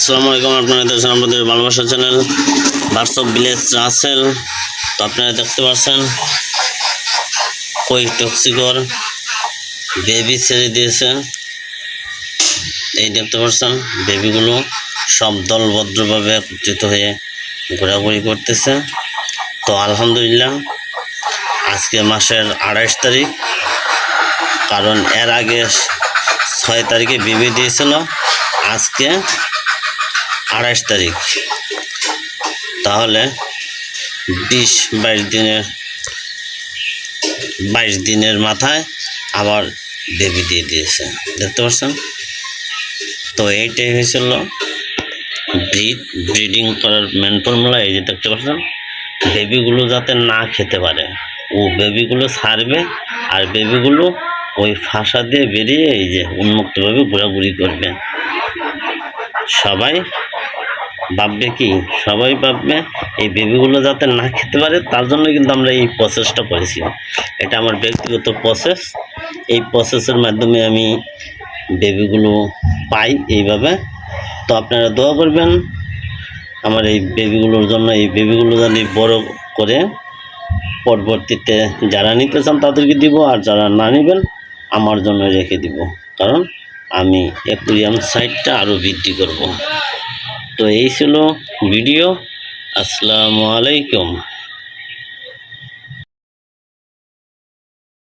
আসসালামু আলাইকুম। আপনারা দেখছেন আমাদের ভালোবাসা চ্যানেল অফ ভিলেজ রাসেল তো আপনারা দেখতে পাচ্ছেন, কই টক্সিকর বেবি ছেড়ে দিয়েছে। এই দেখতে পাচ্ছেন বেবিগুলো সব দলবদ্ধভাবে একত্রিত হয়ে ঘোরাঘুরি করতেছে। তো আলহামদুলিল্লাহ, আজকে মাসের আড়াইশ তারিখ, কারণ এর আগে ছয় তারিখে বেবি দিয়েছিল। আজকে আড়াইশ তারিখ। তাহলে বিশ, বাইশ দিনের বাইশ দিনের মাথায় আবার বেবি দিয়ে দিয়েছে। দেখতে পাচ্ছেন? তো এইটাই হয়েছিল ব্রিড, ব্রিডিং করার মেন ফর্মুলা এই যে দেখতে পাচ্ছেন? বেবিগুলো যাতে না খেতে পারে। ও বেবিগুলো ছাড়বে আর বেবিগুলো ওই ফাঁসা দিয়ে বেরিয়ে এই যে উন্মুক্তভাবে ঘোরাঘুরি করবে। সবাই ভাববে কি, সবাই ভাববে এই বেবিগুলো যাতে না খেতে পারে, তার জন্য কিন্তু আমরা এই প্রসেসটা করেছি এটা আমার ব্যক্তিগত প্রসেস এই প্রসেসের মাধ্যমে আমি বেবিগুলো পাই এইভাবে। তো আপনারা দোয়া করবেন, আমার এই বেবিগুলোর জন্য, এই বেবিগুলো যদি বড় করে পরবর্তীতে যারা নিতে চান তাদেরকে দিব, আর যারা না নেবেন, আমার জন্য রেখে দিব। কারণ আমি অ্যাকুরিয়াম সাইটটা আরও বৃদ্ধি করব। তো এই ছিল ভিডিও। আসসালামু আলাইকুম।